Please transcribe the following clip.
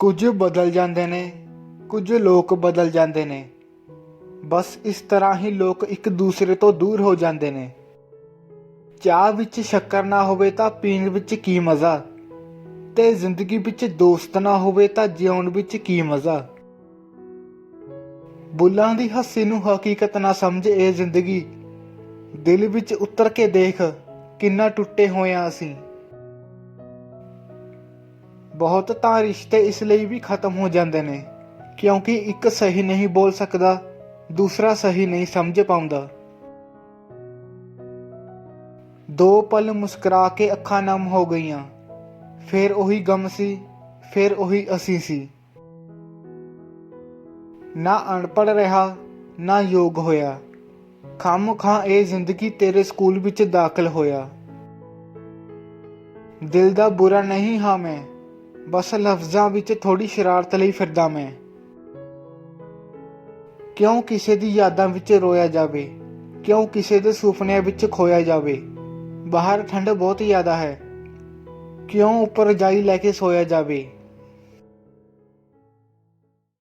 ਕੁਝ ਬਦਲ ਜਾਂਦੇ ਨੇ, ਕੁਝ ਲੋਕ ਬਦਲ ਜਾਂਦੇ ਨੇ। ਬਸ ਇਸ ਤਰ੍ਹਾਂ ਹੀ ਲੋਕ ਇੱਕ ਦੂਸਰੇ ਤੋਂ ਦੂਰ ਹੋ ਜਾਂਦੇ ਨੇ। ਚਾਹ ਵਿੱਚ ਸ਼ੱਕਰ ਨਾ ਹੋਵੇ ਤਾਂ ਪੀਣ ਵਿੱਚ ਕੀ ਮਜ਼ਾ? ਤੇ ਜ਼ਿੰਦਗੀ ਵਿੱਚ ਦੋਸਤ ਨਾ ਹੋਵੇ ਤਾਂ ਜਿਉਣ ਵਿੱਚ ਕੀ ਮਜ਼ਾ? ਬੁੱਲਾਂ ਦੀ ਹੱਸੀ ਨੂੰ ਹਕੀਕਤ ਨਾ ਸਮਝ ਇਹ ਜ਼ਿੰਦਗੀ। ਦਿਲ ਵਿੱਚ ਉਤਰ ਕੇ ਦੇਖ, ਕਿੰਨਾ ਟੁੱਟੇ ਹੋਏ ਆ ਅਸੀਂ। ਬਹੁਤ ਤਾਂ ਰਿਸ਼ਤੇ ਇਸ ਲਈ ਵੀ ਖਤਮ ਹੋ ਜਾਂਦੇ ਨੇ, ਕਿਉਂਕਿ ਇੱਕ ਸਹੀ ਨਹੀਂ ਬੋਲ ਸਕਦਾ, ਦੂਸਰਾ ਸਹੀ ਨਹੀਂ ਸਮਝ ਪਾਉਂਦਾ। ਦੋ ਪਲ ਮੁਸਕਰਾ ਕੇ ਅੱਖਾਂ ਨਮ ਹੋ ਗਈਆਂ। ਫਿਰ ਉਹੀ ਗਮ ਸੀ, ਫਿਰ ਉਹੀ ਅਸੀਂ ਸੀ। ਨਾ ਅਨਪੜ ਰਿਹਾ, ਨਾ ਯੋਗ ਹੋਇਆ। ਖਾਮ ਖਾਂ ਇਹ ਜ਼ਿੰਦਗੀ ਤੇਰੇ ਸਕੂਲ ਵਿੱਚ ਦਾਖਲ ਹੋਇਆ। ਦਿਲ ਦਾ ਬੁਰਾ ਨਹੀਂ ਹਾਂ ਮੈਂ ਬਸ ਲਫ਼ਜ਼ਾਂ ਵਿੱਚ ਥੋੜੀ ਸ਼ਰਾਰਤ ਲਈ ਫਿਰਦਾ ਮੈਂ। ਕਿਉਂ ਕਿਸੇ ਦੀ ਯਾਦਾਂ ਵਿੱਚ ਰੋਇਆ ਜਾਵੇ? ਕਿਉਂ ਕਿਸੇ ਦੇ ਸੁਪਨਿਆਂ ਵਿੱਚ ਖੋਇਆ ਜਾਵੇ? ਬਾਹਰ ਠੰਡ ਬਹੁਤ ਜ਼ਿਆਦਾ ਹੈ। ਕਿਉਂ ਉੱਪਰ ਜਾਈ ਲੈ ਕੇ ਸੋਇਆ ਜਾਵੇ?